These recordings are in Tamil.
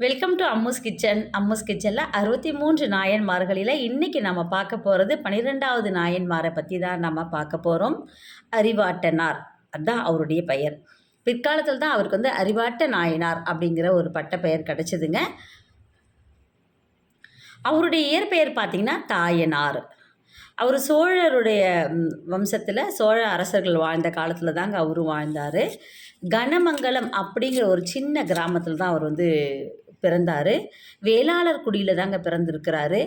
Welcome to Ammu's kitchen Ammu's கிச்சனில் அறுபத்தி மூன்று நாயன்மார்களில் இன்றைக்கி நம்ம பார்க்க போகிறது பன்னிரெண்டாவது நாயன்மாரை பற்றி தான் நம்ம பார்க்க போகிறோம் அறிவாட்டனார் அதுதான் அவருடைய பெயர். பிற்காலத்தில் தான் அவருக்கு வந்து அறிவாட்ட நாயனார் அப்படிங்கிற ஒரு பட்ட பெயர் கிடச்சிதுங்க. அவருடைய இயற்பெயர் பார்த்திங்கன்னா தாயனார். அவர் சோழருடைய வம்சத்தில் சோழ அரசர்கள் வாழ்ந்த காலத்தில் தாங்க அவரும் வாழ்ந்தார். கனமங்கலம் அப்படிங்கிற ஒரு சின்ன கிராமத்தில் தான் அவர் வந்து பிறந்தார். வேளாளர் குடியில் தாங்க பிறந்திருக்கிறாரு.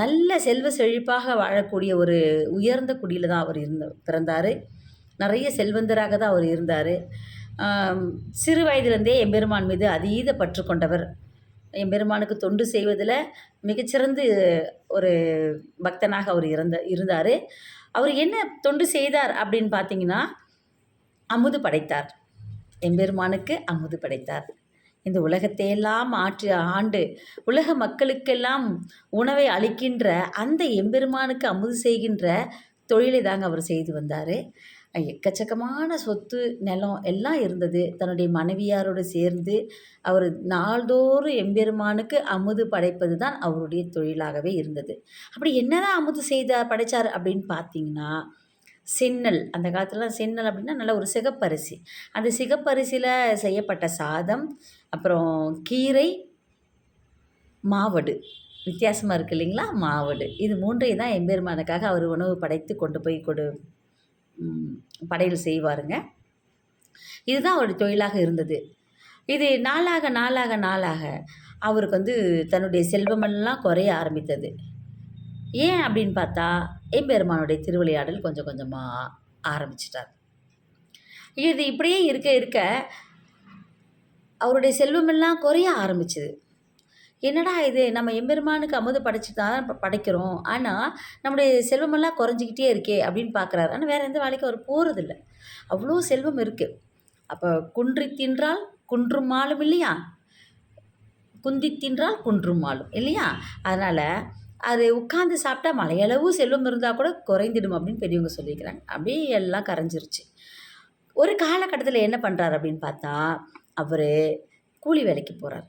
நல்ல செல்வ செழிப்பாக வாழக்கூடிய ஒரு உயர்ந்த குடியில் தான் அவர் இருந்த பிறந்தார். நிறைய செல்வந்தராக தான் அவர் இருந்தார். சிறு வயதிலிருந்தே எம்பெருமான் மீது அதீத பற்று கொண்டவர். எம்பெருமானுக்கு தொண்டு செய்வதில் மிகச்சிறந்து ஒரு பக்தனாக அவர் இருந்த இருந்தார். அவர் என்ன தொண்டு செய்தார் அப்படின்னு பார்த்தீங்கன்னா அமுது படைத்தார். எம்பெருமானுக்கு அமுது படைத்தார். இந்த உலகத்தையெல்லாம் ஆற்றி ஆண்டு உலக மக்களுக்கெல்லாம் உணவை அளிக்கின்ற அந்த எம்பெருமானுக்கு அமுது செய்கின்ற தொழிலை தாங்க அவர் செய்து வந்தார். எக்கச்சக்கமான சொத்து நிலம் எல்லாம் இருந்தது. தன்னுடைய மனைவியாரோடு சேர்ந்து அவர் நாள்தோறும் எம்பெருமானுக்கு அமுது படைப்பது தான் அவருடைய தொழிலாகவே இருந்தது. அப்படி என்னதான் அமுது செய்த படைச்சார் அப்படின்னு பார்த்தீங்கன்னா சென்னல். அந்த காலத்துலலாம் சென்னல் அப்படின்னா நல்ல ஒரு சிகப்பரிசி. அந்த சிகப்பரிசியில் செய்யப்பட்ட சாதம் அப்புறம் கீரை மாவடு. வித்தியாசமாக இருக்குது இல்லைங்களா? மாவடு. இது மூன்றையும் தான் எம்பெருமானுக்காக அவர் உணவு படைத்து கொண்டு போய் கொடு படையில் படையல் செய்வாருங்க. இதுதான் அவருடைய தொழிலாக இருந்தது. இது நாளாக நாளாக நாளாக அவருக்கு வந்து தன்னுடைய செல்வமெல்லாம் குறைய ஆரம்பித்தது. ஏன் அப்படின்னு பார்த்தா எம்பெருமானுடைய திருவிளையாடல் கொஞ்சம் கொஞ்சமாக ஆரம்பிச்சிட்டார். இது இப்படியே இருக்க இருக்க அவருடைய செல்வமெல்லாம் குறைய ஆரம்பிச்சுது. என்னடா இது? நம்ம எம்பெருமானுக்கு அமுது படைச்சு தான் படைக்கிறோம். ஆனால் நம்முடைய செல்வமெல்லாம் குறைஞ்சிக்கிட்டே இருக்கே அப்படின்னு பார்க்குறாரு. ஆனால் வேறு எந்த வேலைக்கும் அவர் போகிறதில்ல அவ்வளோ செல்வம் இருக்குது அப்போ குன்றி தின்றால் குன்றும் மாலும் இல்லையா? குந்தி தின்றால் குன்றும் மாலும் இல்லையா? அதனால் அது உட்காந்து சாப்பிட்டா மலையளவு செல்வம் இருந்தால் கூட குறைந்திடும் அப்படின்னு பெரியவங்க சொல்லியிருக்கிறாங்க. அப்படியே எல்லாம் கரைஞ்சிருச்சு. ஒரு காலகட்டத்தில் என்ன பண்ணுறாரு அப்படின்னு பார்த்தா அவர் கூலி வேலைக்கு போகிறார்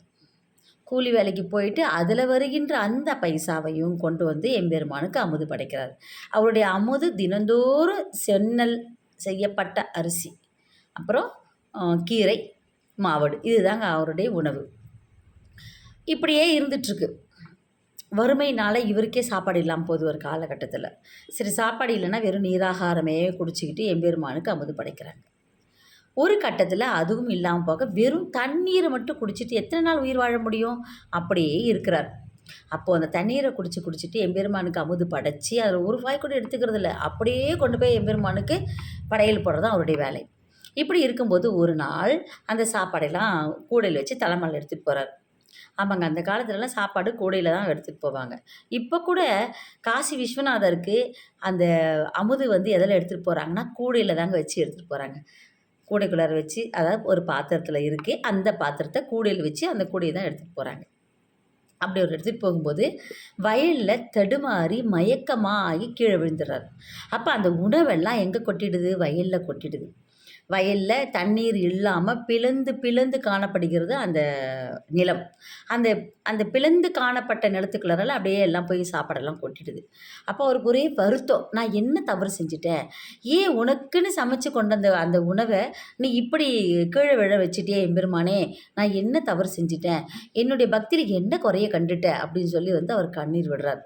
கூலி வேலைக்கு போயிட்டு அதில் வருகின்ற அந்த பைசாவையும் கொண்டு வந்து எம்பெருமானுக்கு அமுது படைக்கிறார். அவருடைய அமுது தினந்தோறும் சென்னல் செய்யப்பட்ட அரிசி அப்புறம் கீரை மாவடு இதுதாங்க அவருடைய உணவு. இப்படியே இருந்துட்டுருக்கு வறுமையினால் இவருக்கே சாப்பாடு இல்லாமல் போகுது ஒரு காலகட்டத்தில். சரி சாப்பாடு இல்லைன்னா வெறும் நீராகாரமே குடிச்சிக்கிட்டு எம்பெருமானுக்கு அமுது படைக்கிறாங்க. ஒரு கட்டத்தில் அதுவும் இல்லாமல் போக வெறும் தண்ணீரை மட்டும் குடிச்சிட்டு எத்தனை நாள் உயிர் வாழ முடியும்? அப்படியே இருக்கிறார். அப்போது அந்த தண்ணீரை குடிச்சு குடிச்சிட்டு எம்பெருமானுக்கு அமுது படைச்சி அதில் ஒரு வாய் கூட எடுத்துக்கிறது இல்லை. அப்படியே கொண்டு போய் எம்பெருமானுக்கு படையல் போடுறது தான் அவருடைய வேலை. இப்படி இருக்கும்போது ஒரு நாள் அந்த சாப்பாடெல்லாம் கூடையில் வச்சு தலைமையில் எடுத்துகிட்டு போகிறார் ஆமாங்க அந்த காலத்துலலாம் சாப்பாடு கூடையில் தான் எடுத்துகிட்டு போவாங்க. இப்போ கூட காசி விஸ்வநாதருக்கு அந்த அமுது வந்து எதில் எடுத்துகிட்டு போகிறாங்கன்னா கூடையில் தாங்க வச்சு எடுத்துகிட்டு போகிறாங்க கூடைக்குள்ளார வச்சு அதாவது ஒரு பாத்திரத்தில் இருக்குது அந்த பாத்திரத்தை கூடையில் வச்சு அந்த கூடையை தான் எடுத்துகிட்டு போகிறாங்க அப்படி ஒரு எடுத்துகிட்டு போகும்போது வயலில் தடுமாறி மயக்கமாக ஆகி கீழே விழுந்துடுறாரு. அப்போ அந்த உணவெல்லாம் எங்கே கொட்டிடுது? வயலில் கொட்டிடுது. வயலில் தண்ணீர் இல்லாமல் பிளந்து பிளந்து காணப்படுகிறது அந்த நிலம். அந்த அந்த பிளந்து காணப்பட்ட நிலத்துக்குள்ளாரால அப்படியே எல்லாம் போய் சாப்பாடெல்லாம் கொட்டிடுது. அப்போ அவருக்கு ஒரே வருத்தம். நான் என்ன தவறு செஞ்சுட்டேன்? ஏன் உனக்குன்னு சமைச்சு கொண்டு வந்த அந்த உணவை நீ இப்படி கீழே விழ வச்சுட்டே எம்பெருமானே? நான் என்ன தவறு செஞ்சிட்டேன்? என்னுடைய பக்தியில் என்ன குறைய கண்டுட்டேன் அப்படின்னு சொல்லி வந்து அவர் கண்ணீர் விடுறார்.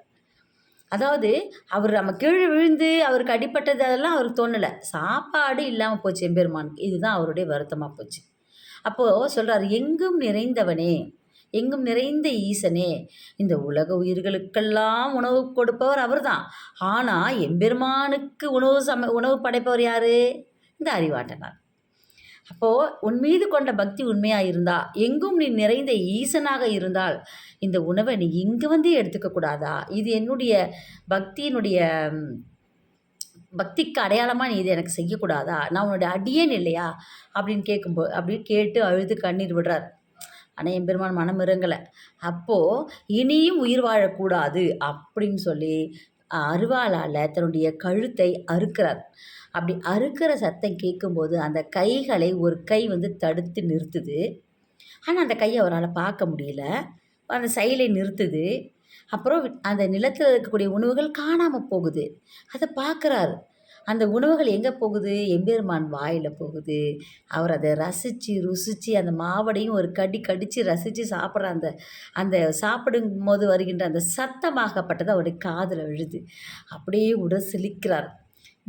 அதாவது அவர் நம்ம கீழே விழுந்து அவருக்கு அடிப்பட்டது அதெல்லாம் அவருக்கு தோணலை. சாப்பாடு இல்லாமல் போச்சு எம்பெருமானுக்கு இதுதான் அவருடைய வருத்தமாக போச்சு. அப்போது சொல்கிறார் எங்கும் நிறைந்தவனே எங்கும் நிறைந்த ஈசனே இந்த உலக உயிர்களுக்கெல்லாம் உணவு கொடுப்பவர் அவர்தான். ஆனால் எம்பெருமானுக்கு உணவு சம உணவு படைப்பவர் யார்? இந்த அறிவாட்டனார் அப்போது உன் மீது கொண்ட பக்தி உண்மையாக இருந்தா எங்கும் நீ நிறைந்த ஈசனாக இருந்தால் இந்த உணவை நீ இங்கே வந்து எடுத்துக்க கூடாதா? இது என்னுடைய பக்தியினுடைய பக்திக்கு அடையாளமாக நீ இதை எனக்கு செய்யக்கூடாதா நான் உன்னுடைய அடியேன் இல்லையா? அப்படின்னு கேட்கும்போது அப்படின்னு கேட்டு அழுது கண்ணீர் விடுறார். ஆனால் என் பெருமான் மனம் இறங்கலை. அப்போது இனியும் உயிர் வாழக்கூடாது அப்படின்னு சொல்லி அருவாளால் தன்னுடைய கழுத்தை அறுக்கிறார். அப்படி அறுக்கிற சத்தம் கேட்கும்போது அந்த கைகளை ஒரு கை வந்து தடுத்து நிறுத்துது. ஆனால் அந்த கையை அவரால் பார்க்க முடியல. அந்த செயலை நிறுத்துது. அப்புறம் அந்த நிலத்தில் இருக்கக்கூடிய உணவுகள் காணாமல் போகுது. அதை பார்க்குறாரு. அந்த உணவுகள் எங்கே போகுது? எம்பெருமான் வாயில் போகுது. அவர் அதை ரசித்து ருசித்து அந்த மாவடையும் ஒரு கடி கடித்து ரசித்து சாப்பிட்ற அந்த அந்த சாப்பிடும்போது வருகின்ற அந்த சத்தமாகப்பட்டது அவருடைய காதில் விழுது. அப்படியே உடல் சிலிக்கிறார்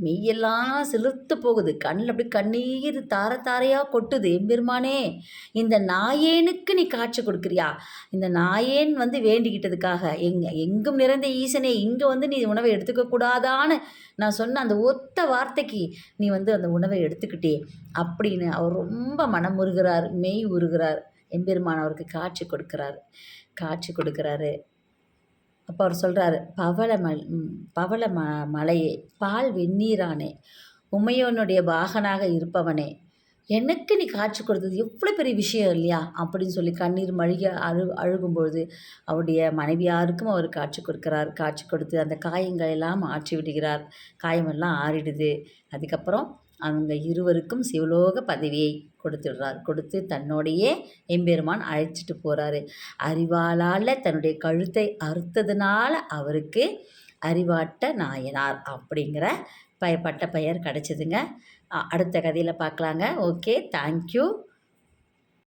மெய்யெல்லாம் சிலிர்த்து போகுது. கண்ணில் அப்படி கண்ணீர் தார தாரையாக கொட்டுது. எம்பெருமானே இந்த நாயேனுக்கு நீ காட்சி கொடுக்குறியா? இந்த நாயேன் வந்து வேண்டிக்கிட்டதுக்காக எங்க எங்கும் நிறைந்த ஈசனே இங்கே வந்து நீ உணவை எடுத்துக்க கூடாதான்னு நான் சொன்ன அந்த ஒத்த வார்த்தைக்கு நீ வந்து அந்த உணவை எடுத்துக்கிட்டே. அப்படின்னு அவர் ரொம்ப மனம் உருகிறார் மெய் உருகிறார். எம்பெருமான் அவருக்கு காட்சி கொடுக்குறாரு. காட்சி கொடுக்குறாரு. அப்போ அவர் சொல்கிறாரு பவள மல் பவள ம மலையே பால் வெந்நீரானே உமையோனுடைய பாகனாக இருப்பவனே எனக்கு நீ காட்சி கொடுத்தது எவ்வளோ பெரிய விஷயம் இல்லையா? அப்படின்னு சொல்லி கண்ணீர் மழிக அழு அழுகும்பொழுது அவருடைய மனைவியாருக்கும் அவர் காட்சி கொடுக்கிறார். காட்சி கொடுத்து அந்த காயங்கள் எல்லாம் ஆற்றி விடுகிறார் காயமெல்லாம் ஆறிடுது. அதுக்கப்புறம் அவங்க இருவருக்கும் சிவலோக பதவியை கொடுத்துடுறார். கொடுத்து தன்னோடையே எம்பெருமான் அழைச்சிட்டு போகிறாரு அறிவாளால் தன்னுடைய கழுத்தை அறுத்ததுனால அவருக்கு அறிவாட்ட நாயனார் அப்படிங்கிற பய பட்ட பெயர் கிடச்சிதுங்க. அடுத்த கதையில் பார்க்கலாங்க. Okay thank you